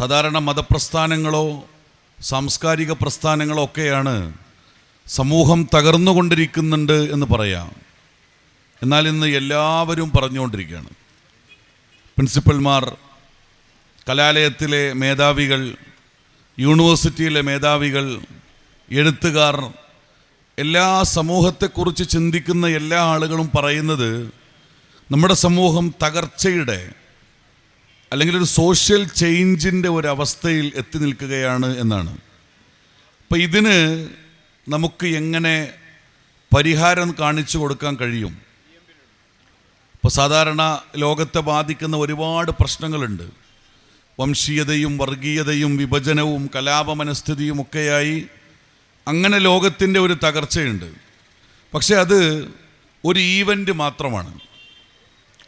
സാധാരണ മതപ്രസ്ഥാനങ്ങളോ സാംസ്കാരിക പ്രസ്ഥാനങ്ങളോ ഒക്കെയാണ് സമൂഹം തകർന്നുകൊണ്ടിരിക്കുന്നുണ്ട് എന്ന് പറയാം. എന്നാൽ ഇന്ന് എല്ലാവരും പറഞ്ഞുകൊണ്ടിരിക്കുകയാണ്. പ്രിൻസിപ്പൽമാർ കലാലയത്തിലെ മേധാവികൾ യൂണിവേഴ്സിറ്റിയിലെ മേധാവികൾ എഴുത്തുകാർ എല്ലാ സമൂഹത്തെക്കുറിച്ച് ചിന്തിക്കുന്ന എല്ലാ ആളുകളും പറയുന്നത് നമ്മുടെ സമൂഹം തകർച്ചയുടെ അല്ലെങ്കിൽ ഒരു സോഷ്യൽ ചേഞ്ചിന്റെ ഒരവസ്ഥയിൽ എത്തി നിൽക്കുകയാണ് എന്നാണ്. അപ്പം ഇതിന് നമുക്ക് എങ്ങനെ പരിഹാരം കാണിച്ചു കൊടുക്കാൻ കഴിയും? ഇപ്പോൾ സാധാരണ ലോകത്തെ ബാധിക്കുന്ന ഒരുപാട് പ്രശ്നങ്ങളുണ്ട്. വംശീയതയും വർഗീയതയും വിഭജനവും കലാപമനസ്ഥിതിയും ഒക്കെയായി അങ്ങനെ ലോകത്തിന്റെ ഒരു തകർച്ചയുണ്ട്. പക്ഷേ അത് ഒരു ഈവന്റ് മാത്രമാണ്.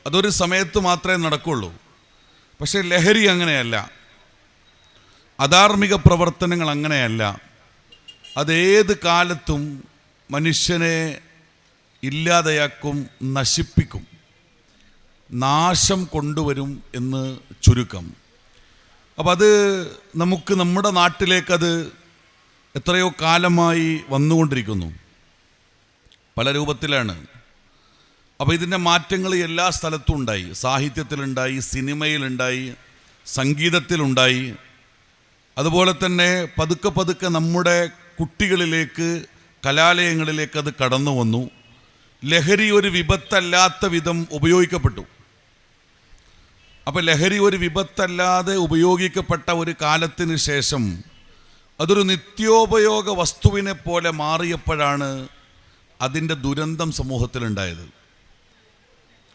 അതൊരു സമയത്ത് മാത്രമേ നടക്കുള്ളൂ. പക്ഷേ ലഹരി അങ്ങനെയല്ല. അധാർമിക പ്രവർത്തനങ്ങൾ അങ്ങനെയല്ല. അതേത് കാലത്തും മനുഷ്യനെ ഇല്ലാതെയാക്കും നശിപ്പിക്കും. നാശം കൊണ്ടുവരും എന്ന് ചുരുക്കം. അപ്പം അത് നമുക്ക് നമ്മുടെ നാട്ടിലേക്കത് എത്രയോ കാലമായി വന്നുകൊണ്ടിരിക്കുന്നു. പല രൂപത്തിലാണ്. അപ്പോൾ ഇതിന്റെ മാറ്റങ്ങൾ എല്ലാ സ്ഥലത്തും ഉണ്ടായി. സാഹിത്യത്തിലുണ്ടായി സിനിമയിലുണ്ടായി സംഗീതത്തിലുണ്ടായി. അതുപോലെ തന്നെ പതുക്കെ പതുക്കെ നമ്മുടെ കുട്ടികളിലേക്ക് കലാലയങ്ങളിലേക്ക് അത് കടന്നു വന്നു. ലഹരി ഒരു വിപത്തല്ലാത്ത വിധം ഉപയോഗിക്കപ്പെട്ടു. അപ്പോൾ ലഹരി ഒരു വിപത്തല്ലാതെ ഉപയോഗിക്കപ്പെട്ട ഒരു കാലത്തിന് ശേഷം അതൊരു നിത്യോപയോഗ വസ്തുവിനെ പോലെ മാറിയപ്പോഴാണ് അതിന്റെ ദുരന്തം സമൂഹത്തിലുണ്ടായത്.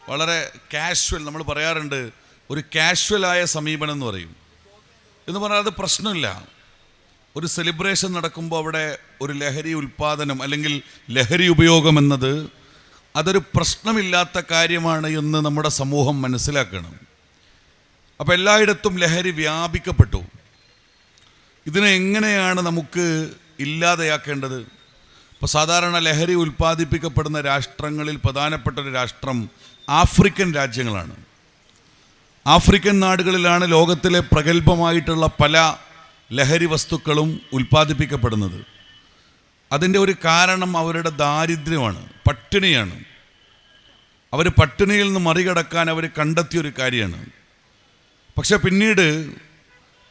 വളരെ കാഷ്വൽ നമ്മൾ പറയാറുണ്ട് ഒരു കാഷ്വലായ സമീപനം എന്ന് പറയും. എന്ന് പറഞ്ഞാൽ അത് പ്രശ്നമില്ല. ഒരു സെലിബ്രേഷൻ നടക്കുമ്പോൾ അവിടെ ഒരു ലഹരി ഉൽപ്പാദനം അല്ലെങ്കിൽ ലഹരി ഉപയോഗം എന്നത് അതൊരു പ്രശ്നമില്ലാത്ത കാര്യമാണ് എന്ന് നമ്മുടെ സമൂഹം മനസ്സിലാക്കണം. അപ്പോൾ എല്ലായിടത്തും ലഹരി വ്യാപിക്കപ്പെട്ടു. ഇതിനെ എങ്ങനെയാണ് നമുക്ക് ഇല്ലാതെയാക്കേണ്ടത്? ഇപ്പോൾ സാധാരണ ലഹരി ഉൽപ്പാദിപ്പിക്കപ്പെടുന്ന രാഷ്ട്രങ്ങളിൽ പ്രധാനപ്പെട്ട ഒരു രാഷ്ട്രം ആഫ്രിക്കൻ രാജ്യങ്ങളാണ്. ആഫ്രിക്കൻ നാടുകളിലാണ് ലോകത്തിലെ പ്രഗത്ഭമായിട്ടുള്ള പല ലഹരി വസ്തുക്കളും ഉൽപ്പാദിപ്പിക്കപ്പെടുന്നത്. അതിന്റെ ഒരു കാരണം അവരുടെ ദാരിദ്ര്യമാണ് പട്ടിണിയാണ്. അവർ പട്ടിണിയിൽ നിന്ന് മറികടക്കാൻ അവർ കണ്ടെത്തിയൊരു കാര്യമാണ്. പക്ഷെ പിന്നീട്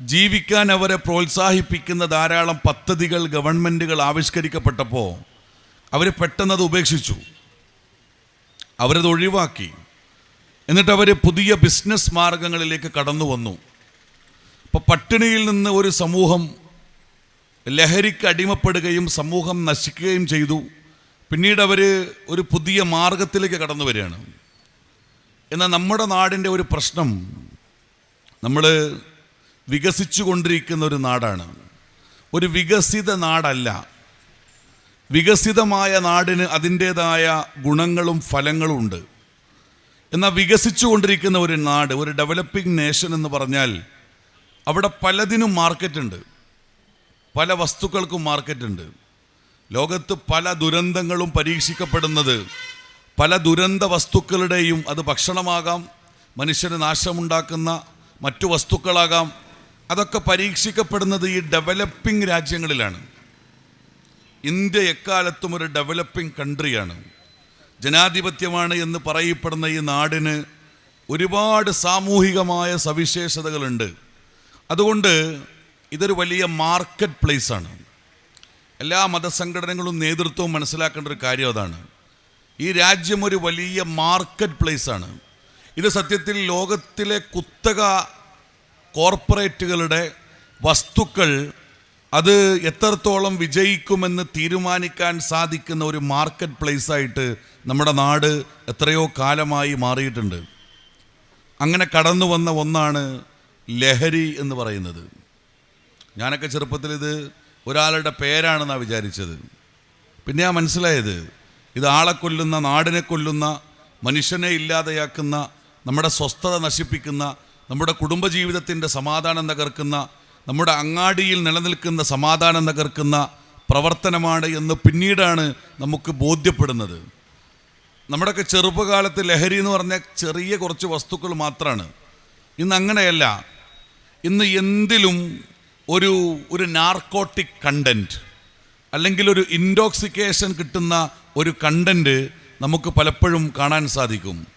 ജീവിക്കാൻ അവരെ പ്രോത്സാഹിപ്പിക്കുന്ന ധാരാളം പദ്ധതികൾ ഗവൺമെന്റുകൾ ആവിഷ്കരിക്കപ്പെട്ടപ്പോൾ അവർ പെട്ടെന്നത് ഉപേക്ഷിച്ചു. അവരത് ഒഴിവാക്കി. എന്നിട്ട് അവർ പുതിയ ബിസിനസ് മാർഗങ്ങളിലേക്ക് കടന്നു വന്നു. അപ്പോൾ പട്ടിണിയിൽ നിന്ന് ഒരു സമൂഹം ലഹരിക്ക് അടിമപ്പെടുകയും സമൂഹം നശിക്കുകയും ചെയ്തു. പിന്നീട് അവർ ഒരു പുതിയ മാർഗത്തിലേക്ക് കടന്നു വരികയാണ്. എന്നാൽ നമ്മുടെ നാടിന്റെ ഒരു പ്രശ്നം നമ്മൾ വികസിച്ചു കൊണ്ടിരിക്കുന്ന ഒരു നാടാണ്. ഒരു വികസിത നാടല്ല. വികസിതമായ നാടിന് അതിന്റേതായ ഗുണങ്ങളും ഫലങ്ങളും ഉണ്ട്. എന്നാൽ വികസിച്ചുകൊണ്ടിരിക്കുന്ന ഒരു നാട് ഒരു ഡെവലപ്പിംഗ് നേഷൻ എന്ന് പറഞ്ഞാൽ അവിടെ പലതിനും മാർക്കറ്റുണ്ട് പല വസ്തുക്കൾക്കും മാർക്കറ്റുണ്ട് ലോകത്ത് പല ദുരന്തങ്ങളും പരീക്ഷിക്കപ്പെടുന്നത് പല ദുരന്ത വസ്തുക്കളുടെയും അത് ഭക്ഷണമാകാം മനുഷ്യന് നാശമുണ്ടാക്കുന്ന മറ്റു വസ്തുക്കളാകാം. അതൊക്കെ പരീക്ഷിക്കപ്പെടുന്നത് ഈ ഡെവലപ്പിംഗ് രാജ്യങ്ങളിലാണ്. ഇന്ത്യ എക്കാലത്തും ഒരു ഡെവലപ്പിംഗ് കൺട്രിയാണ് ജനാധിപത്യമാണ് എന്ന് പറയപ്പെടുന്ന ഈ നാടിന് ഒരുപാട് സാമൂഹികമായ സവിശേഷതകളുണ്ട്. അതുകൊണ്ട് ഇതൊരു വലിയ മാർക്കറ്റ് പ്ലേസാണ് എല്ലാ മതസംഘടനകളും നേതൃത്വവും മനസ്സിലാക്കേണ്ട ഒരു കാര്യം അതാണ്. ഈ രാജ്യം ഒരു വലിയ മാർക്കറ്റ് പ്ലേസാണ് ഇത് സത്യത്തിൽ ലോകത്തിലെ കുത്തക കോർപ്പറേറ്റുകളുടെ വസ്തുക്കൾ അത് എത്രത്തോളം വിജയിക്കുമെന്ന് തീരുമാനിക്കാൻ സാധിക്കുന്ന ഒരു മാർക്കറ്റ് പ്ലേസായിട്ട് നമ്മുടെ നാട് എത്രയോ കാലമായി മാറിയിട്ടുണ്ട്. അങ്ങനെ കടന്നു വന്ന ഒന്നാണ് ലഹരി എന്ന് പറയുന്നത്. ഞാനൊക്കെ ചെറുപ്പത്തിൽ ഇത് ഒരാളുടെ പേരാണെന്നാണ് വിചാരിച്ചത്. പിന്നെ ഞാൻ മനസ്സിലായത് ഇത് ആളെ കൊല്ലുന്ന നാടിനെ കൊല്ലുന്ന മനുഷ്യനെ ഇല്ലാതെയാക്കുന്ന നമ്മുടെ സ്വസ്ഥത നശിപ്പിക്കുന്ന നമ്മുടെ കുടുംബജീവിതത്തിന്റെ സമാധാനം തകർക്കുന്ന നമ്മുടെ അങ്ങാടിയിൽ നിലനിൽക്കുന്ന സമാധാനം തകർക്കുന്ന പ്രവർത്തനമാണ് എന്ന് പിന്നീടാണ് നമുക്ക് ബോധ്യപ്പെടുന്നത്. നമ്മുടെയൊക്കെ ചെറുപ്പകാലത്ത് ലഹരി എന്ന് പറഞ്ഞാൽ ചെറിയ കുറച്ച് വസ്തുക്കൾ മാത്രമാണ് ഇന്ന് അങ്ങനെയല്ല. ഇന്ന് എന്തിലും ഒരു ഒരു നാർക്കോട്ടിക് കണ്ടന്റ് അല്ലെങ്കിൽ ഒരു ഇൻടോക്സിക്കേഷൻ കിട്ടുന്ന ഒരു കണ്ടന്റ് നമുക്ക് പലപ്പോഴും കാണാൻ സാധിക്കും.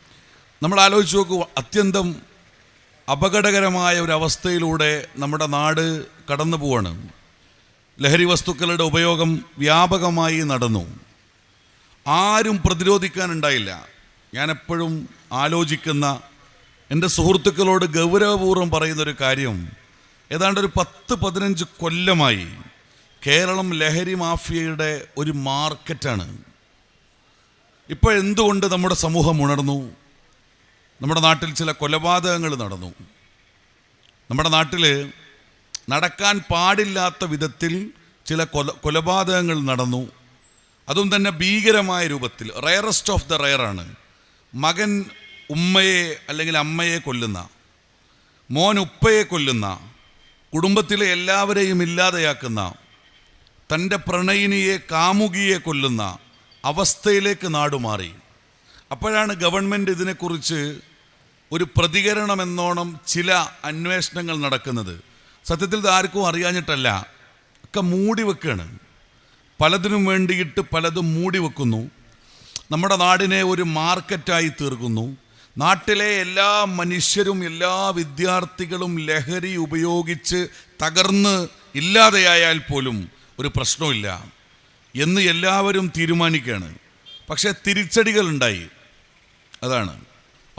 നമ്മൾ ആലോചിച്ച് നോക്കൂ അത്യന്തം അപകടകരമായ ഒരു അവസ്ഥയിലൂടെ നമ്മുടെ നാട് കടന്നു പോവാണ്. ലഹരി വസ്തുക്കളുടെ ഉപയോഗം വ്യാപകമായി നടന്നു. ആരും പ്രതിരോധിക്കാനുണ്ടായില്ല. ഞാനെപ്പോഴും ആലോചിക്കുന്ന എന്റെ സുഹൃത്തുക്കളോട് ഗൗരവപൂർവം പറയുന്നൊരു കാര്യം. ഏതാണ്ട് ഒരു പത്ത് പതിനഞ്ച് കൊല്ലമായി കേരളം ലഹരി മാഫിയയുടെ ഒരു മാർക്കറ്റാണ്. ഇപ്പോൾ എന്തുകൊണ്ട് നമ്മുടെ സമൂഹം ഉണർന്നു? നമ്മുടെ നാട്ടിൽ ചില കൊലപാതകങ്ങൾ നടന്നു. നമ്മുടെ നാട്ടിൽ നടക്കാൻ പാടില്ലാത്ത വിധത്തിൽ ചില കൊല കൊലപാതകങ്ങൾ നടന്നു. അതും തന്നെ ഭീകരമായ രൂപത്തിൽ. റയറസ്റ്റ് ഓഫ് ദ റയറാണ് മകൻ ഉമ്മയെ അല്ലെങ്കിൽ അമ്മയെ കൊല്ലുന്ന മോൻ ഉപ്പയെ കൊല്ലുന്ന കുടുംബത്തിലെ എല്ലാവരെയും ഇല്ലാതെയാക്കുന്ന തന്റെ പ്രണയിനിയെ കാമുകിയെ കൊല്ലുന്ന അവസ്ഥയിലേക്ക് നാടുമാറി. അപ്പോഴാണ് ഗവൺമെന്റ് ഇതിനെക്കുറിച്ച് ഒരു പ്രതികരണമെന്നോണം ചില അന്വേഷണങ്ങൾ നടക്കുന്നത്. സത്യത്തിൽ ഇത് ആർക്കും അറിയാഞ്ഞിട്ടല്ല. ഒക്കെ മൂടി വെക്കുകയാണ് പലതിനും വേണ്ടിയിട്ട് പലതും മൂടി വെക്കുന്നു. നമ്മുടെ നാടിനെ ഒരു മാർക്കറ്റായി തീർക്കുന്നു. നാട്ടിലെ എല്ലാ മനുഷ്യരും എല്ലാ വിദ്യാർത്ഥികളും ലഹരി ഉപയോഗിച്ച് തകർന്ന് ഇല്ലാതെയായാൽ പോലും ഒരു പ്രശ്നമില്ല എന്ന് എല്ലാവരും തീരുമാനിക്കുകയാണ്. പക്ഷേ തിരിച്ചടികളുണ്ടായി. അതാണ്.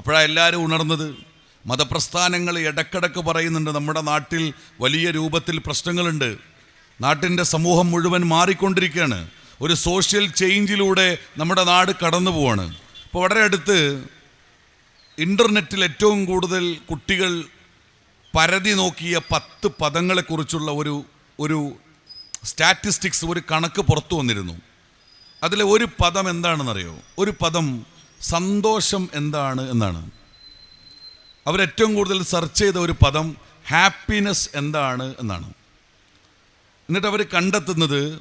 അപ്പോഴാണ് എല്ലാവരും ഉണർന്നത്. മതപ്രസ്ഥാനങ്ങൾ ഇടക്കിടക്ക് പറയുന്നുണ്ട് നമ്മുടെ നാട്ടിൽ വലിയ രൂപത്തിൽ പ്രശ്നങ്ങളുണ്ട്. നാട്ടിന്റെ സമൂഹം മുഴുവൻ മാറിക്കൊണ്ടിരിക്കുകയാണ്. ഒരു സോഷ്യൽ ചേഞ്ചിലൂടെ നമ്മുടെ നാട് കടന്നു പോവാണ്. ഇപ്പോൾ വളരെ അടുത്ത് ഇന്റർനെറ്റിൽ ഏറ്റവും കൂടുതൽ കുട്ടികൾ പരതി നോക്കിയ പത്ത് പദങ്ങളെക്കുറിച്ചുള്ള ഒരു ഒരു സ്റ്റാറ്റിസ്റ്റിക്സ് ഒരു കണക്ക് പുറത്തു വന്നിരുന്നു. അതിലെ ഒരു പദം എന്താണെന്നറിയോ? ഒരു പദം സന്തോഷം എന്താണ് എന്നാണ്. അവരേറ്റവും കൂടുതൽ സെർച്ച് ചെയ്ത ഒരു പദം ഹാപ്പിനെസ് എന്താണ് എന്നാണ്. എന്നിട്ട് അവർ കണ്ടെത്തുന്നത്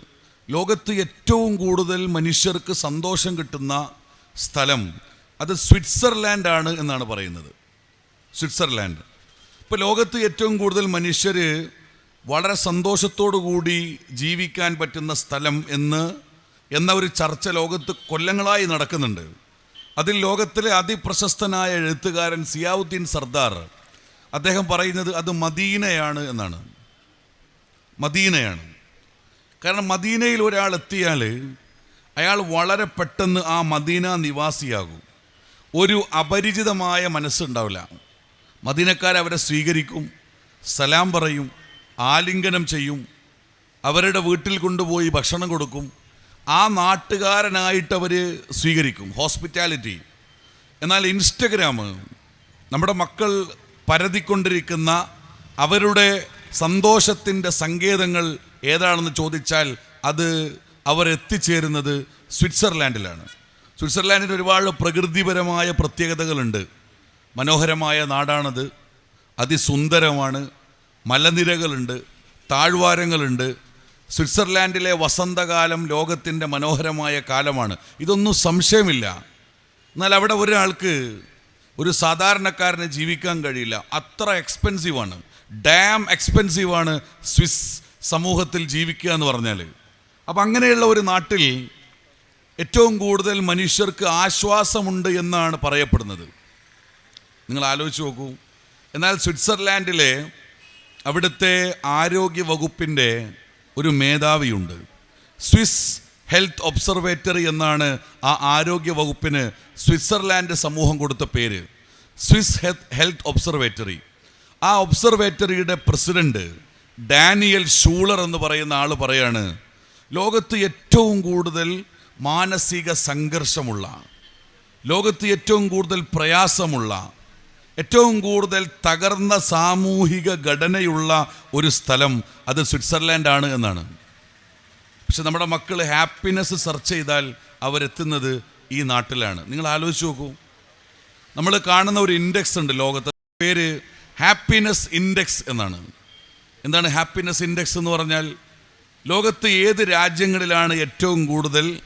ലോകത്ത് ഏറ്റവും കൂടുതൽ മനുഷ്യർക്ക് സന്തോഷം കിട്ടുന്ന സ്ഥലം അത് സ്വിറ്റ്സർലാൻഡാണ് എന്നാണ് പറയുന്നത്. സ്വിറ്റ്സർലാൻഡ്. ഇപ്പോൾ ലോകത്ത് ഏറ്റവും കൂടുതൽ മനുഷ്യർ വളരെ സന്തോഷത്തോടു കൂടി ജീവിക്കാൻ പറ്റുന്ന സ്ഥലം എന്ന് എന്ന ഒരു ചർച്ച ലോകത്ത് കൊല്ലങ്ങളായി നടക്കുന്നുണ്ട്. അതിൽ ലോകത്തിലെ അതിപ്രശസ്തനായ എഴുത്തുകാരൻ സിയാവുദ്ദീൻ സർദാർ. അദ്ദേഹം പറയുന്നത് അത് മദീനയാണ് എന്നാണ്. മദീനയാണ്. കാരണം മദീനയിൽ ഒരാൾ എത്തിയാൽ അയാൾ വളരെ പെട്ടെന്ന് ആ മദീന നിവാസിയാകും. ഒരു അപരിചിതമായ മനസ്സുണ്ടാവില്ല. മദീനക്കാർ അവരെ സ്വീകരിക്കും സലാം പറയും ആലിംഗനം ചെയ്യും അവരുടെ വീട്ടിൽ കൊണ്ടുപോയി ഭക്ഷണം കൊടുക്കും ആ നാട്ടുകാരനായിട്ട് അവർ സ്വീകരിക്കും ഹോസ്പിറ്റാലിറ്റി എന്നാൽ ഇൻസ്റ്റഗ്രാം നമ്മുടെ മക്കൾ പരതിക്കൊണ്ടിരിക്കുന്ന അവരുടെ സന്തോഷത്തിന്റെ സങ്കേതങ്ങൾ ഏതാണെന്ന് ചോദിച്ചാൽ അത് അവർ എത്തിച്ചേരുന്നത് സ്വിറ്റ്സർലാൻഡിലാണ്. സ്വിറ്റ്സർലാൻഡിന് ഒരുപാട് പ്രകൃതിപരമായ പ്രത്യേകതകളുണ്ട്. മനോഹരമായ നാടാണത്. അതിസുന്ദരമാണ്. മലനിരകളുണ്ട്. താഴ്വാരങ്ങളുണ്ട്. സ്വിറ്റ്സർലാൻഡിലെ വസന്തകാലം ലോകത്തിന്റെ മനോഹരമായ കാലമാണ്. ഇതൊന്നും സംശയമില്ല. എന്നാൽ അവിടെ ഒരാൾക്ക് ഒരു സാധാരണക്കാരന് ജീവിക്കാൻ കഴിയില്ല. അത്ര എക്സ്പെൻസീവാണ്. ഡാം എക്സ്പെൻസീവാണ് സ്വിസ് സമൂഹത്തിൽ ജീവിക്കുക എന്ന് പറഞ്ഞാൽ അപ്പം അങ്ങനെയുള്ള ഒരു നാട്ടിൽ ഏറ്റവും കൂടുതൽ മനുഷ്യർക്ക് ആശ്വാസമുണ്ട് എന്നാണ് പറയപ്പെടുന്നത്. നിങ്ങൾ ആലോചിച്ച് നോക്കൂ. എന്നാൽ സ്വിറ്റ്സർലാൻഡിലെ അവിടുത്തെ ആരോഗ്യ വകുപ്പിന്റെ ഒരു മേധാവിയുണ്ട്. സ്വിസ് ഹെൽത്ത് ഒബ്സർവേറ്ററി എന്നാണ് ആ ആരോഗ്യ വകുപ്പിന് സ്വിറ്റ്സർലാൻഡ് സമൂഹം കൊടുത്ത പേര്. Swiss health observatory. ആ ഒബ്സർവേറ്ററിയുടെ പ്രസിഡന്റ് ഡാനിയൽ ഷൂളർ എന്ന് പറയുന്ന ആൾ പറയാണ് ലോകത്ത് ഏറ്റവും കൂടുതൽ മാനസിക സംഘർഷമുള്ള ലോകത്ത് ഏറ്റവും കൂടുതൽ പ്രയാസമുള്ള ഏറ്റവും കൂടുതൽ തകർന്ന സാമൂഹിക ഘടനയുള്ള ഒരു സ്ഥലം അത് സ്വിറ്റ്സർലാൻഡാണ് എന്നാണ്. പക്ഷെ നമ്മുടെ മക്കൾ ഹാപ്പിനെസ് സെർച്ച് ചെയ്താൽ അവരെത്തുന്നത് ഈ നാട്ടിലാണ്. നിങ്ങൾ ആലോചിച്ച് നോക്കൂ. നമ്മൾ കാണുന്ന ഒരു ഇൻഡെക്സ് ഉണ്ട് ലോകത്ത്. പേര് ഹാപ്പിനെസ് ഇൻഡെക്സ് എന്നാണ്. എന്താണ് ഹാപ്പിനെസ് ഇൻഡെക്സ് എന്ന് പറഞ്ഞാൽ? ലോകത്ത് ഏത് രാജ്യങ്ങളിലാണ് ഏറ്റവും കൂടുതൽ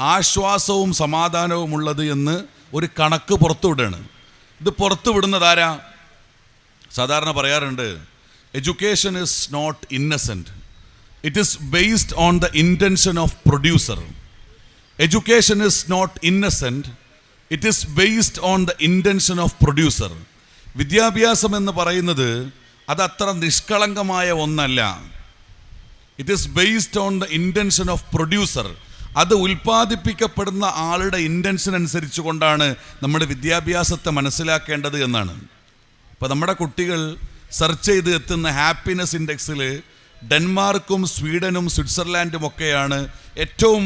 ആശ്വാസവും സമാധാനവും ഉള്ളത് എന്ന് ഒരു കണക്ക് പുറത്തുവിടുകയാണ്. ഇത് പുറത്തു വിടുന്നതാരാ സാധാരണ പറയാറുണ്ട് education is not innocent it is based on the intention of producer education is not innocent it is based on the intention of producer വിദ്യാഭ്യാസം എന്ന് പറയുന്നത് അത് അത്ര നിഷ്കളങ്കമായ ഒന്നല്ല. It is based on the intention of producer അത് ഉൽപ്പാദിപ്പിക്കപ്പെടുന്ന ആളുടെ ഇന്റൻഷൻ അനുസരിച്ച് കൊണ്ടാണ് നമ്മുടെ വിദ്യാഭ്യാസത്തെ മനസ്സിലാക്കേണ്ടത് എന്നാണ്. ഇപ്പോൾ നമ്മുടെ കുട്ടികൾ സെർച്ച് ചെയ്ത് എത്തുന്ന ഹാപ്പിനെസ് ഇൻഡെക്സിൽ ഡെൻമാർക്കും സ്വീഡനും സ്വിറ്റ്സർലാൻഡും ഒക്കെയാണ് ഏറ്റവും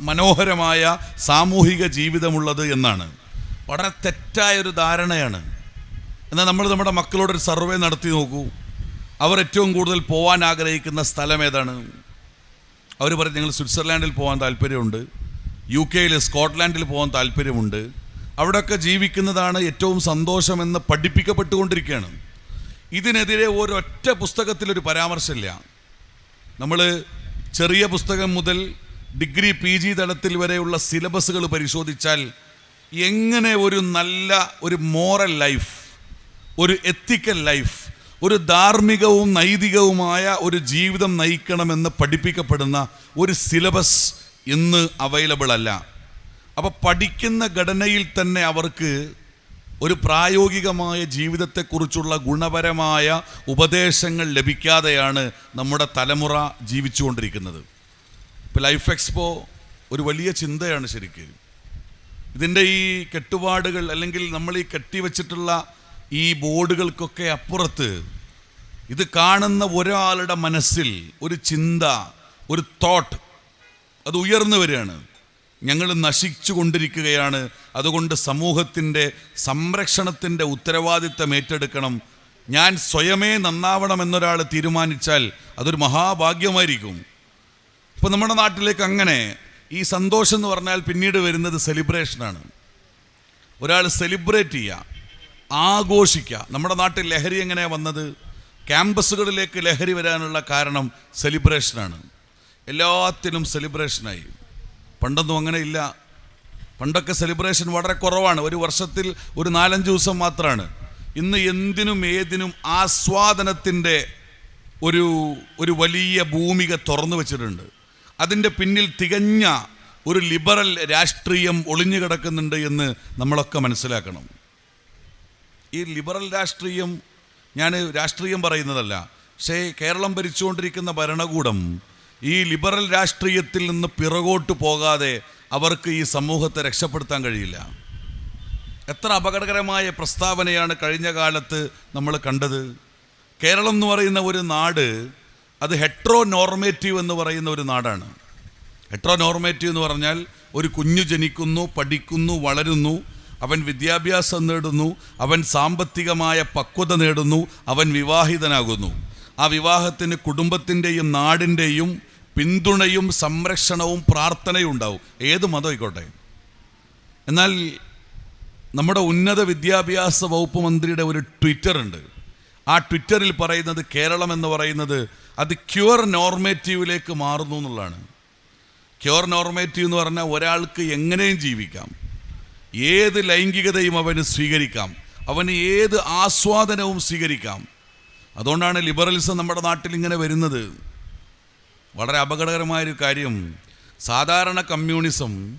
മനോഹരമായ സാമൂഹിക ജീവിതമുള്ളത് എന്നാണ്. വളരെ തെറ്റായ ഒരു ധാരണയാണ്. എന്നാൽ നമ്മൾ നമ്മുടെ മക്കളോടൊരു സർവേ നടത്തി നോക്കൂ. അവർ ഏറ്റവും കൂടുതൽ പോകാൻ ആഗ്രഹിക്കുന്ന സ്ഥലം ഏതാണ്? അവർ പറയും ഞങ്ങൾ സ്വിറ്റ്സർലാൻഡിൽ പോകാൻ താല്പര്യമുണ്ട്. യു കെയിൽ സ്കോട്ട്ലാൻഡിൽ പോകാൻ താല്പര്യമുണ്ട്. അവിടെയൊക്കെ ജീവിക്കുന്നതാണ് ഏറ്റവും സന്തോഷമെന്ന് പഠിപ്പിക്കപ്പെട്ടുകൊണ്ടിരിക്കുകയാണ്. ഇതിനെതിരെ ഒരൊറ്റ പുസ്തകത്തിലൊരു പരാമർശമില്ല. നമ്മൾ ചെറിയ പുസ്തകം മുതൽ ഡിഗ്രി പി ജി തലത്തിൽ വരെയുള്ള സിലബസുകൾ പരിശോധിച്ചാൽ എങ്ങനെ ഒരു നല്ല ഒരു മോറൽ ലൈഫ് ഒരു എത്തിക്കൽ ലൈഫ് ഒരു ധാർമ്മികവും നൈതികവുമായ ഒരു ജീവിതം നയിക്കണമെന്ന് പഠിപ്പിക്കപ്പെടുന്ന ഒരു സിലബസ് ഇന്ന് അവൈലബിൾ അല്ല. അപ്പോൾ പഠിക്കുന്ന ഘടനയിൽ തന്നെ അവർക്ക് ഒരു പ്രായോഗികമായ ജീവിതത്തെക്കുറിച്ചുള്ള ഗുണപരമായ ഉപദേശങ്ങൾ ലഭിക്കാതെയാണ് നമ്മുടെ തലമുറ ജീവിച്ചുകൊണ്ടിരിക്കുന്നത്. ഇപ്പോൾ ലൈഫ് എക്സ്പോ ഒരു വലിയ ചിന്തയാണ് ശരിക്കും. ഇതിന്റെ ഈ കെട്ടുപാടുകൾ അല്ലെങ്കിൽ നമ്മൾ ഈ കെട്ടിവെച്ചിട്ടുള്ള ഈ ബോർഡുകൾക്കൊക്കെ അപ്പുറത്ത് ഇത് കാണുന്ന ഒരാളുടെ മനസ്സിൽ ഒരു ചിന്ത ഒരു തോട്ട് അത് ഉയർന്നു വരികയാണ്. ഞങ്ങൾ നശിച്ചു കൊണ്ടിരിക്കുകയാണ്. അതുകൊണ്ട് സമൂഹത്തിന്റെ സംരക്ഷണത്തിന്റെ ഉത്തരവാദിത്തം ഏറ്റെടുക്കണം. ഞാൻ സ്വയമേ നന്നാവണം നന്നാവണമെന്നൊരാൾ തീരുമാനിച്ചാൽ അതൊരു മഹാഭാഗ്യമായിരിക്കും. ഇപ്പോൾ നമ്മുടെ നാട്ടിലേക്ക് അങ്ങനെ ഈ സന്തോഷം എന്ന് പറഞ്ഞാൽ പിന്നീട് വരുന്നത് സെലിബ്രേഷനാണ് ഒരാൾ സെലിബ്രേറ്റ് ചെയ്യുക. ആഘോഷിക്കുക നമ്മുടെ നാട്ടിൽ ലഹരി എങ്ങനെയാണ് വന്നത്? ക്യാമ്പസുകളിലേക്ക് ലഹരി വരാനുള്ള കാരണം സെലിബ്രേഷനാണ്. എല്ലാത്തിനും സെലിബ്രേഷനായി. പണ്ടൊന്നും അങ്ങനെ ഇല്ല പണ്ടൊക്കെ സെലിബ്രേഷൻ വളരെ കുറവാണ്. ഒരു വർഷത്തിൽ ഒരു നാലഞ്ച് ദിവസം മാത്രമാണ് ഇന്ന് എന്തിനും ഏതിനും ആസ്വാദനത്തിന്റെ ഒരു ഒരു വലിയ ഭൂമിക തുറന്നു വച്ചിട്ടുണ്ട്. അതിന്റെ പിന്നിൽ തികഞ്ഞ ഒരു ലിബറൽ രാഷ്ട്രീയം ഒളിഞ്ഞു കിടക്കുന്നുണ്ട് എന്ന് നമ്മളൊക്കെ മനസ്സിലാക്കണം. ഈ ലിബറൽ രാഷ്ട്രീയം ഞാൻ രാഷ്ട്രീയം പറയുന്നതല്ല. പക്ഷേ കേരളം ഭരിച്ചുകൊണ്ടിരിക്കുന്ന ഭരണകൂടം ഈ ലിബറൽ രാഷ്ട്രീയത്തിൽ നിന്ന് പിറകോട്ട് പോകാതെ അവർക്ക് ഈ സമൂഹത്തെ രക്ഷപ്പെടുത്താൻ കഴിയില്ല. എത്ര അപകടകരമായ പ്രസ്താവനയാണ് കഴിഞ്ഞ കാലത്ത് നമ്മൾ കണ്ടത്. കേരളം എന്ന് പറയുന്ന ഒരു നാട് അത് ഹെട്രോ നോർമേറ്റീവ് എന്ന് പറയുന്ന ഒരു നാടാണ്. ഹെട്രോ നോർമേറ്റീവ് എന്ന് പറഞ്ഞാൽ ഒരു കുഞ്ഞു ജനിക്കുന്നു പഠിക്കുന്നു വളരുന്നു അവൻ വിദ്യാഭ്യാസം നേടുന്നു അവൻ സാമ്പത്തികമായ പക്വത നേടുന്നു അവൻ വിവാഹിതനാകുന്നു. ആ വിവാഹത്തിന് കുടുംബത്തിന്റെയും നാടിന്റെയും പിന്തുണയും സംരക്ഷണവും പ്രാർത്ഥനയും ഉണ്ടാവും ഏത് മതമായിക്കോട്ടെ എന്നാൽ നമ്മുടെ ഉന്നത വിദ്യാഭ്യാസ വകുപ്പ് മന്ത്രിയുടെ ഒരു ട്വിറ്റർ ഉണ്ട്. ആ ട്വിറ്ററിൽ പറയുന്നത് കേരളം എന്ന് പറയുന്നത് അത് ക്യൂർ നോർമേറ്റീവിലേക്ക് മാറുന്നു എന്നുള്ളതാണ്. ക്യൂർ നോർമേറ്റീവ് എന്ന് പറഞ്ഞാൽ ഒരാൾക്ക് എങ്ങനെയും ജീവിക്കാം. ഏത് ലൈംഗികതയും അവന് സ്വീകരിക്കാം. അവന് ഏത് ആസ്വാദനവും സ്വീകരിക്കാം. അതുകൊണ്ടാണ് ലിബറലിസം നമ്മുടെ നാട്ടിൽ ഇങ്ങനെ വരുന്നത്. വളരെ അപകടകരമായൊരു കാര്യം. സാധാരണ കമ്മ്യൂണിസം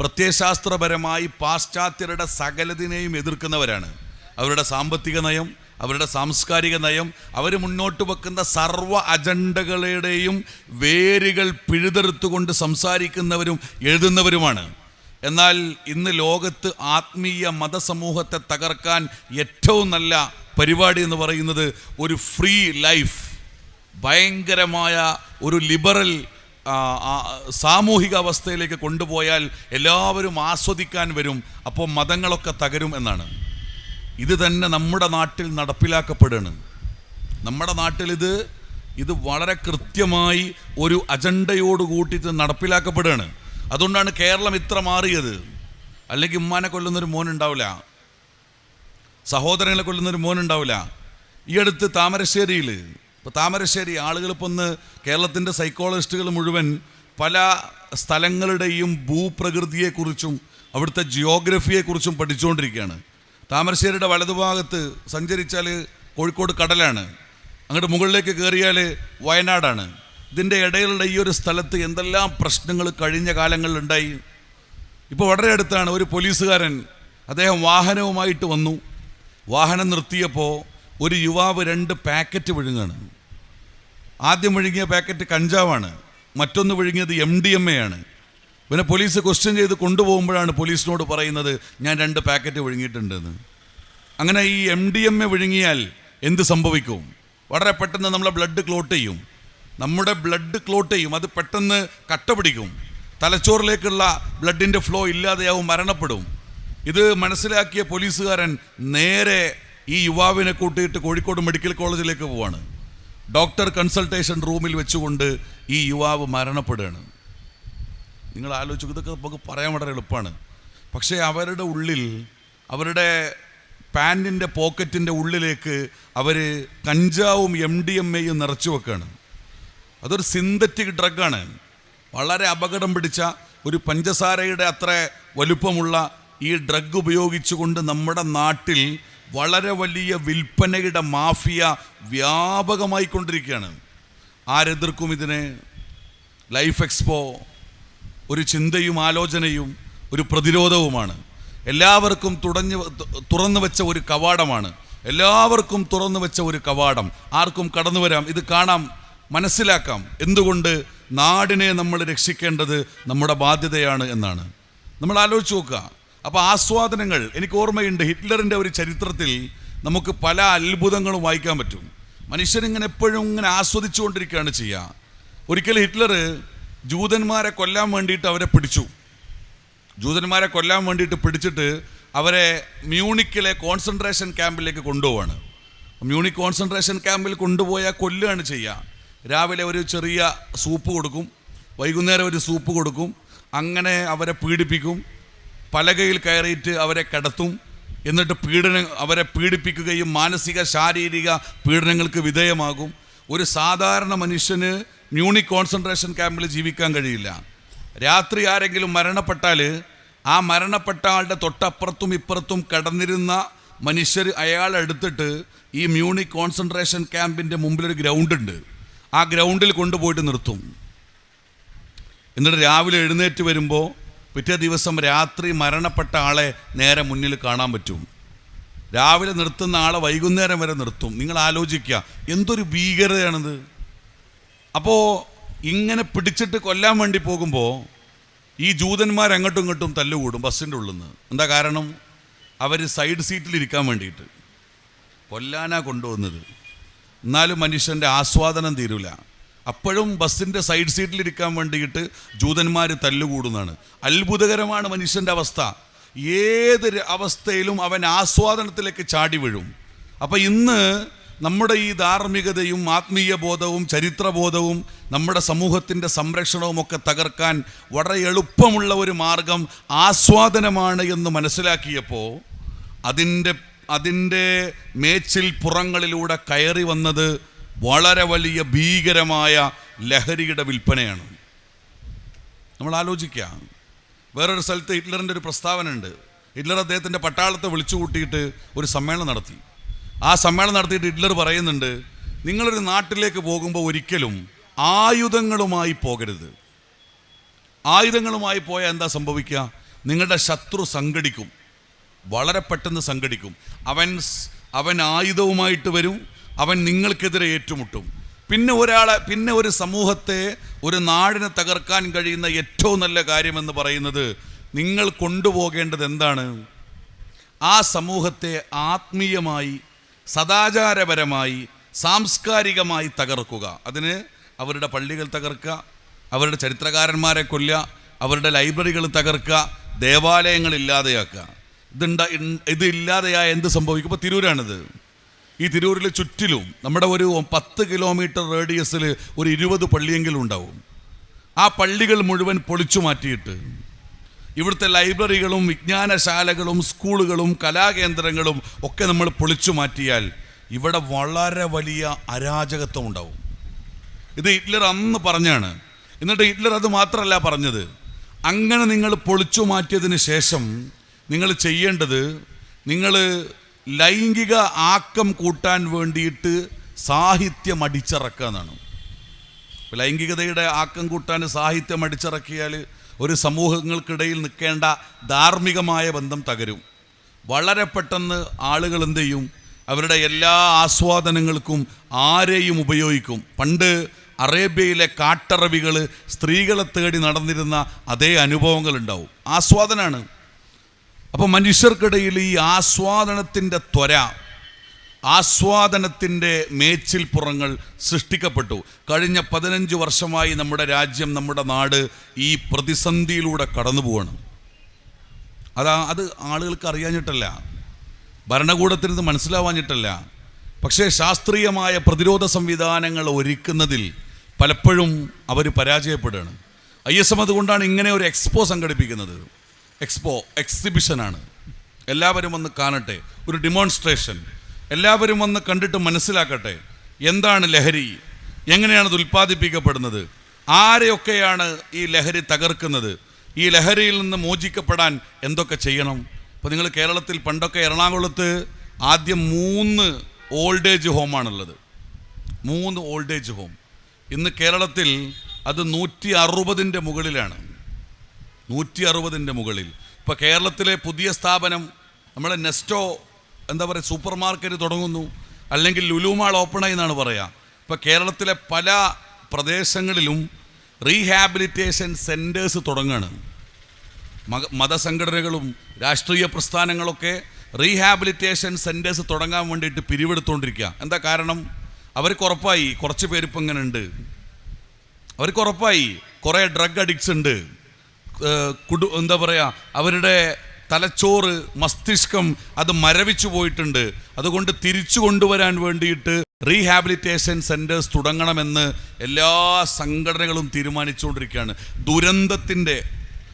പ്രത്യയശാസ്ത്രപരമായി പാശ്ചാത്യരുടെ സകലതിനെയും എതിർക്കുന്നവരാണ്. അവരുടെ സാമ്പത്തിക നയം അവരുടെ സാംസ്കാരിക നയം അവർ മുന്നോട്ട് വെക്കുന്ന സർവ അജണ്ടകളുടെയും വേരുകൾ പിഴുതെടുത്തുകൊണ്ട് സംസാരിക്കുന്നവരും എഴുതുന്നവരുമാണ്. എന്നാൽ ഇന്ന് ലോകത്ത് ആത്മീയ മതസമൂഹത്തെ തകർക്കാൻ ഏറ്റവും നല്ല പരിപാടി എന്ന് പറയുന്നത് ഒരു ഫ്രീ ലൈഫ് ഭയങ്കരമായ ഒരു ലിബറൽ സാമൂഹിക അവസ്ഥയിലേക്ക് കൊണ്ടുപോയാൽ എല്ലാവരും ആസ്വദിക്കാൻ വരും. അപ്പോൾ മതങ്ങളൊക്കെ തകരും എന്നാണ്. ഇത് തന്നെ നമ്മുടെ നാട്ടിൽ നടപ്പിലാക്കപ്പെടുകയാണ്. നമ്മുടെ നാട്ടിൽ ഇത് ഇത് വളരെ കൃത്യമായി ഒരു അജണ്ടയോട് കൂട്ടിയിട്ട് നടപ്പിലാക്കപ്പെടുകയാണ്. അതുകൊണ്ടാണ് കേരളം ഇത്ര മാറിയത്. അല്ലെങ്കിൽ ഉമ്മാനെ കൊല്ലുന്നൊരു മോനുണ്ടാവില്ല. സഹോദരങ്ങളെ കൊല്ലുന്നൊരു മോനുണ്ടാവില്ല. ഈ അടുത്ത് താമരശ്ശേരിയിൽ ഇപ്പോൾ താമരശ്ശേരി ആളുകൾ ഇപ്പോൾ ഒന്ന് കേരളത്തിന്റെ സൈക്കോളജിസ്റ്റുകൾ മുഴുവൻ പല സ്ഥലങ്ങളുടെയും ഭൂപ്രകൃതിയെക്കുറിച്ചും അവിടുത്തെ ജിയോഗ്രഫിയെക്കുറിച്ചും പഠിച്ചുകൊണ്ടിരിക്കുകയാണ്. താമരശ്ശേരിയുടെ വലതുഭാഗത്ത് സഞ്ചരിച്ചാൽ കോഴിക്കോട് കടലാണ്. അങ്ങോട്ട് മുകളിലേക്ക് കയറിയാൽ വയനാടാണ്. ഇതിന്റെ ഇടയിലുള്ള ഈ ഒരു സ്ഥലത്ത് എന്തെല്ലാം പ്രശ്നങ്ങൾ കഴിഞ്ഞ കാലങ്ങളിൽ ഉണ്ടായി ഇപ്പോൾ വളരെ അടുത്താണ് ഒരു പോലീസുകാരൻ അദ്ദേഹം വാഹനവുമായിട്ട് വന്നു. വാഹനം നിർത്തിയപ്പോൾ ഒരു യുവാവ് രണ്ട് പാക്കറ്റ് വിഴുങ്ങാണ്. ആദ്യം വിഴുങ്ങിയ പാക്കറ്റ് കഞ്ചാവാണ്. മറ്റൊന്ന് വിഴുങ്ങിയത് എം ഡി എം എ ആണ്. പിന്നെ പോലീസ് ക്വസ്റ്റ്യൻ ചെയ്ത് കൊണ്ടുപോകുമ്പോഴാണ് പോലീസിനോട് പറയുന്നത് ഞാൻ രണ്ട് പാക്കറ്റ് വിഴുങ്ങിയിട്ടുണ്ടെന്ന്. അങ്ങനെ ഈ എം ഡി എം എ വിഴുങ്ങിയാൽ എന്ത് സംഭവിക്കും? വളരെ പെട്ടെന്ന് നമ്മളെ ബ്ലഡ് ക്ലോട്ട് ചെയ്യും. നമ്മുടെ ബ്ലഡ് ക്ലോട്ട് ചെയ്യും. അത് പെട്ടെന്ന് കട്ട പിടിക്കും. തലച്ചോറിലേക്കുള്ള ബ്ലഡിന്റെ ഫ്ലോ ഇല്ലാതെയാവും മരണപ്പെടും. ഇത് മനസ്സിലാക്കിയ പോലീസുകാരൻ നേരെ ഈ യുവാവിനെ കൂട്ടിയിട്ട് കോഴിക്കോട് മെഡിക്കൽ കോളേജിലേക്ക് പോവാണ്. ഡോക്ടർ കൺസൾട്ടേഷൻ റൂമിൽ വെച്ചുകൊണ്ട് ഈ യുവാവ് മരണപ്പെടുകയാണ്. നിങ്ങൾ ആലോചിച്ചു ഇതൊക്കെ നമുക്ക് പറയാൻ വളരെ എളുപ്പമാണ്. പക്ഷേ അവരുടെ ഉള്ളിൽ അവരുടെ പാന്റിന്റെ പോക്കറ്റിന്റെ ഉള്ളിലേക്ക് അവർ കഞ്ചാവും എം ഡി എം എയും നിറച്ചു വെക്കുകയാണ്. അതൊരു സിന്തറ്റിക് ഡ്രഗാണ് വളരെ അപകടം പിടിച്ച ഒരു പഞ്ചസാരയുടെ അത്ര വലുപ്പമുള്ള ഈ ഡ്രഗ് ഉപയോഗിച്ചുകൊണ്ട് നമ്മുടെ നാട്ടിൽ വളരെ വലിയ വിൽപ്പനയുടെ മാഫിയ വ്യാപകമായി കൊണ്ടിരിക്കുകയാണ് ആരെതിർക്കും ഇതിനെ? ലൈഫ് എക്സ്പോ ഒരു ചിന്തയും ആലോചനയും ഒരു പ്രതിരോധവുമാണ്. എല്ലാവർക്കും തുടഞ്ഞു തുറന്നു വെച്ച ഒരു കവാടമാണ്. എല്ലാവർക്കും തുറന്നു വെച്ച ഒരു കവാടം. ആർക്കും കടന്നു വരാം. ഇത് കാണാം. മനസ്സിലാക്കാം. എന്തുകൊണ്ട് നാടിനെ നമ്മൾ രക്ഷിക്കേണ്ടത് നമ്മുടെ ബാധ്യതയാണ് എന്നാണ്. നമ്മൾ ആലോചിച്ച് നോക്കുക. അപ്പോൾ ആസ്വാദനങ്ങൾ എനിക്ക് ഓർമ്മയുണ്ട് ഹിറ്റ്ലറിന്റെ ഒരു ചരിത്രത്തിൽ നമുക്ക് പല അത്ഭുതങ്ങളും വായിക്കാൻ പറ്റും. മനുഷ്യരിങ്ങനെ എപ്പോഴും ഇങ്ങനെ ആസ്വദിച്ചുകൊണ്ടിരിക്കുകയാണ് ചെയ്യുക. ഒരിക്കൽ ഹിറ്റ്ലർ ജൂതന്മാരെ കൊല്ലാൻ വേണ്ടിയിട്ട് അവരെ പിടിച്ചു. ജൂതന്മാരെ കൊല്ലാൻ വേണ്ടിയിട്ട് പിടിച്ചിട്ട് അവരെ മ്യൂണിക്കിലെ കോൺസെൻട്രേഷൻ ക്യാമ്പിലേക്ക് കൊണ്ടുപോവാണ്. മ്യൂണിക് കോൺസെൻട്രേഷൻ ക്യാമ്പിൽ കൊണ്ടുപോയാൽ കൊല്ലുകയാണ് ചെയ്യുക. രാവിലെ ഒരു ചെറിയ സൂപ്പ് കൊടുക്കും വൈകുന്നേരം ഒരു സൂപ്പ് കൊടുക്കും അങ്ങനെ അവരെ പീഡിപ്പിക്കും പലകയിൽ കയറിയിട്ട് അവരെ കിടത്തും എന്നിട്ട് പീഡന അവരെ പീഡിപ്പിക്കുകയും മാനസിക ശാരീരിക പീഡനങ്ങൾക്ക് വിധേയമാകും. ഒരു സാധാരണ മനുഷ്യന് മ്യൂണിക് കോൺസെൻട്രേഷൻ ക്യാമ്പിൽ ജീവിക്കാൻ കഴിയില്ല. രാത്രി ആരെങ്കിലും മരണപ്പെട്ടാൽ ആ മരണപ്പെട്ട ആളുടെ തൊട്ടപ്പുറത്തും ഇപ്പുറത്തും കടന്നിരുന്ന മനുഷ്യർ അയാളെടുത്തിട്ട് ഈ മ്യൂണിക് കോൺസെൻട്രേഷൻ ക്യാമ്പിന്റെ മുമ്പിലൊരു ഗ്രൗണ്ട് ഉണ്ട് ആ ഗ്രൗണ്ടിൽ കൊണ്ടുപോയിട്ട് നിർത്തും. എന്നിട്ട് രാവിലെ എഴുന്നേറ്റ് വരുമ്പോൾ പിറ്റേ ദിവസം രാത്രി മരണപ്പെട്ട ആളെ നേരെ മുന്നിൽ കാണാൻ പറ്റും. രാവിലെ നിർത്തുന്ന ആളെ വൈകുന്നേരം വരെ നിർത്തും. നിങ്ങൾ ആലോചിക്കുക എന്തൊരു ഭീകരതയാണിത്. അപ്പോൾ ഇങ്ങനെ പിടിച്ചിട്ട് കൊല്ലാൻ വേണ്ടി പോകുമ്പോൾ ഈ ജൂതന്മാർ അങ്ങോട്ടും ഇങ്ങോട്ടും തല്ലുകൂടും ബസ്സിന്റെ ഉള്ളിൽ നിന്ന് എന്താ കാരണം? അവർ സൈഡ് സീറ്റിൽ ഇരിക്കാൻ വേണ്ടിയിട്ട്. കൊല്ലാനാണ് കൊണ്ടുവന്നത്. എന്നാലും മനുഷ്യന്റെ ആസ്വാദനം തീരൂല. അപ്പോഴും ബസ്സിന്റെ സൈഡ് സീറ്റിലിരിക്കാൻ വേണ്ടിയിട്ട് ജൂതന്മാർ തല്ലുകൂടുന്നതാണ്. അത്ഭുതകരമാണ് മനുഷ്യന്റെ അവസ്ഥ. ഏത് അവസ്ഥയിലും അവൻ ആസ്വാദനത്തിലേക്ക് ചാടി വീഴും. അപ്പോൾ ഇന്ന് നമ്മുടെ ഈ ധാർമ്മികതയും ആത്മീയ ബോധവും ചരിത്രബോധവും നമ്മുടെ സമൂഹത്തിന്റെ സംരക്ഷണവും ഒക്കെ തകർക്കാൻ വളരെ എളുപ്പമുള്ള ഒരു മാർഗം ആസ്വാദനമാണ് എന്ന് മനസ്സിലാക്കിയപ്പോൾ അതിന്റെ അതിന്റെ മേച്ചിൽ പുറങ്ങളിലൂടെ കയറി വന്നത് വളരെ വലിയ ഭീകരമായ ലഹരിയുടെ വിൽപ്പനയാണ്. നമ്മൾ ആലോചിക്കുക. വേറൊരു സ്ഥലത്ത് ഹിറ്റ്ലറിന്റെ ഒരു പ്രസ്താവന ഉണ്ട് ഹിറ്റ്ലർ അദ്ദേഹത്തിന്റെ പട്ടാളത്തെ വിളിച്ചു കൂട്ടിയിട്ട് ഒരു സമ്മേളനം നടത്തി. ആ സമ്മേളനം നടത്തിയിട്ട് ഹിറ്റ്ലർ പറയുന്നുണ്ട് നിങ്ങളൊരു നാട്ടിലേക്ക് പോകുമ്പോൾ ഒരിക്കലും ആയുധങ്ങളുമായി പോകരുത്. ആയുധങ്ങളുമായി പോയാൽ എന്താ സംഭവിക്കുക? നിങ്ങളുടെ ശത്രു സംഘടിക്കും. വളരെ പെട്ടെന്ന് സംഘടിക്കും. അവൻ അവൻ ആയുധവുമായിട്ട് വരും. അവൻ നിങ്ങൾക്കെതിരെ ഏറ്റുമുട്ടും. പിന്നെ ഒരാളെ പിന്നെ ഒരു സമൂഹത്തെ ഒരു നാടിനെ തകർക്കാൻ കഴിയുന്ന ഏറ്റവും നല്ല കാര്യമെന്ന് പറയുന്നത് നിങ്ങൾ കൊണ്ടുപോകേണ്ടത് എന്താണ്? ആ സമൂഹത്തെ ആത്മീയമായി സദാചാരപരമായി സാംസ്കാരികമായി തകർക്കുക. അതിന് അവരുടെ പള്ളികൾ തകർക്കുക അവരുടെ ചരിത്രകാരന്മാരെ കൊല്ലുക അവരുടെ ലൈബ്രറികൾ തകർക്കുക ദേവാലയങ്ങൾ ഇല്ലാതെയാക്കുക. ഇതുണ്ട ഇത് ഇല്ലാതെയായ എന്ത് സംഭവിക്കും? ഇപ്പോൾ തിരൂരാണിത്. ഈ തിരൂരിൽ ചുറ്റിലും നമ്മുടെ ഒരു പത്ത് കിലോമീറ്റർ റേഡിയസിൽ ഒരു ഇരുപത് പള്ളിയെങ്കിലും ഉണ്ടാവും. ആ പള്ളികൾ മുഴുവൻ പൊളിച്ചു മാറ്റിയിട്ട് ഇവിടുത്തെ ലൈബ്രറികളും വിജ്ഞാനശാലകളും സ്കൂളുകളും കലാകേന്ദ്രങ്ങളും ഒക്കെ നമ്മൾ പൊളിച്ചു മാറ്റിയാൽ ഇവിടെ വളരെ വലിയ അരാജകത്വം ഉണ്ടാവും. ഇത് ഹിറ്റ്ലർ അന്ന് പറഞ്ഞാണ്. എന്നിട്ട് ഹിറ്റ്ലർ അത് മാത്രമല്ല പറഞ്ഞത്. അങ്ങനെ നിങ്ങൾ പൊളിച്ചു മാറ്റിയതിന് ശേഷം നിങ്ങൾ ചെയ്യേണ്ടത് നിങ്ങൾ ലൈംഗിക ആക്കം കൂട്ടാൻ വേണ്ടിയിട്ട് സാഹിത്യം അടിച്ചിറക്കുക എന്നാണ്. ലൈംഗികതയുടെ ആക്കം കൂട്ടാൻ സാഹിത്യം അടിച്ചിറക്കിയാൽ ഒരു സമൂഹങ്ങൾക്കിടയിൽ നിൽക്കേണ്ട ധാർമ്മികമായ ബന്ധം തകരും. വളരെ പെട്ടെന്ന് ആളുകൾ എന്ത് ചെയ്യും? അവരുടെ എല്ലാ ആസ്വാദനങ്ങൾക്കും ആരെയും ഉപയോഗിക്കും. പണ്ട് അറേബ്യയിലെ കാട്ടറവികൾ സ്ത്രീകളെ തേടി നടന്നിരുന്ന അതേ അനുഭവങ്ങൾ ഉണ്ടാവും. ആസ്വാദനാണ്. അപ്പോൾ മനുഷ്യർക്കിടയിൽ ഈ ആസ്വാദനത്തിന്റെ ത്വര ആസ്വാദനത്തിന്റെ മേച്ചിൽപ്പുറങ്ങൾ സൃഷ്ടിക്കപ്പെട്ടു. കഴിഞ്ഞ പതിനഞ്ച് വർഷമായി നമ്മുടെ രാജ്യം നമ്മുടെ നാട് ഈ പ്രതിസന്ധിയിലൂടെ കടന്നു പോവാണ്. അതാ അത് ആളുകൾക്ക് അറിയാഞ്ഞിട്ടല്ല. ഭരണകൂടത്തിന് മനസ്സിലാവാഞ്ഞിട്ടല്ല. പക്ഷേ ശാസ്ത്രീയമായ പ്രതിരോധ സംവിധാനങ്ങൾ ഒരുക്കുന്നതിൽ പലപ്പോഴും അവർ പരാജയപ്പെടുകയാണ്. ഐ എസ് എം അതുകൊണ്ടാണ് ഇങ്ങനെ ഒരു എക്സ്പോ സംഘടിപ്പിക്കുന്നത്. എക്സ്പോ എക്സിബിഷനാണ്. എല്ലാവരും വന്ന് കാണട്ടെ. ഒരു ഡിമോൺസ്ട്രേഷൻ എല്ലാവരും വന്ന് കണ്ടിട്ട് മനസ്സിലാക്കട്ടെ. എന്താണ് ലഹരി? എങ്ങനെയാണ് അത് ഉൽപ്പാദിപ്പിക്കപ്പെടുന്നത്? ആരെയൊക്കെയാണ് ഈ ലഹരി തകർക്കുന്നത്? ഈ ലഹരിയിൽ നിന്ന് മോചിക്കപ്പെടാൻ എന്തൊക്കെ ചെയ്യണം? ഇപ്പോൾ നിങ്ങൾ കേരളത്തിൽ പണ്ടൊക്കെ എറണാകുളത്ത് ആദ്യം മൂന്ന് ഓൾഡ് ഏജ് ഹോമാണുള്ളത് മൂന്ന് ഓൾഡ് ഏജ് ഹോം ഇന്ന് കേരളത്തിൽ അത് നൂറ്റി അറുപതിന്റെ മുകളിലാണ്. നൂറ്റി അറുപതിന്റെ മുകളിൽ. ഇപ്പോൾ കേരളത്തിലെ പുതിയ സ്ഥാപനം നമ്മളെ നെസ്റ്റോ എന്താ പറയുക സൂപ്പർ മാർക്കറ്റ് തുടങ്ങുന്നു. അല്ലെങ്കിൽ ലുലുമാൾ ഓപ്പണായി എന്നാണ് പറയുക ഇപ്പോൾ കേരളത്തിലെ പല പ്രദേശങ്ങളിലും റീഹാബിലിറ്റേഷൻ സെന്റേഴ്സ് തുടങ്ങുകയാണ് മത മതസംഘടനകളും രാഷ്ട്രീയ പ്രസ്ഥാനങ്ങളൊക്കെ റീഹാബിലിറ്റേഷൻ സെന്റേഴ്സ് തുടങ്ങാൻ വേണ്ടിയിട്ട് പിരിവെടുത്തുകൊണ്ടിരിക്കുക എന്താ കാരണം? അവർക്ക് ഉറപ്പായി കുറച്ച് പേരിപ്പം ഇങ്ങനെ ഉണ്ട്. അവർക്ക് ഉറപ്പായി കുറേ ഡ്രഗ് അഡിക്ട്സ് ഉണ്ട്. കുടു എന്താ പറയുക അവരുടെ തലച്ചോറ് മസ്തിഷ്കം അത് മരവിച്ചു പോയിട്ടുണ്ട്. അതുകൊണ്ട് തിരിച്ചു കൊണ്ടുവരാൻ വേണ്ടിയിട്ട് റീഹാബിലിറ്റേഷൻ സെന്റേഴ്സ് തുടങ്ങണമെന്ന് എല്ലാ സംഘടനകളും തീരുമാനിച്ചുകൊണ്ടിരിക്കുകയാണ്. ദുരന്തത്തിന്റെ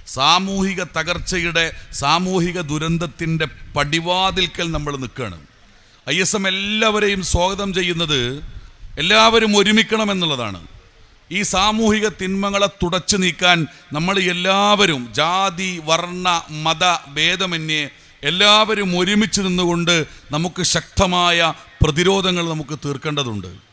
സാമൂഹിക തകർച്ചയുടെ സാമൂഹിക ദുരന്തത്തിന്റെ പടിവാതിൽക്കൽ നമ്മൾ നിൽക്കുകയാണ്. ഐ എസ് എം എല്ലാവരെയും സ്വാഗതം ചെയ്യുന്നത് എല്ലാവരും ഒരുമിക്കണം എന്നുള്ളതാണ്. ഈ സാമൂഹിക തിന്മകളെ തുടച്ചു നീക്കാൻ നമ്മൾ എല്ലാവരും ജാതി വർണ മത ഭേദമന്യേ എല്ലാവരും ഒരുമിച്ച് നിന്നുകൊണ്ട് നമുക്ക് ശക്തമായ പ്രതിരോധങ്ങൾ നമുക്ക് തീർക്കേണ്ടതുണ്ട്.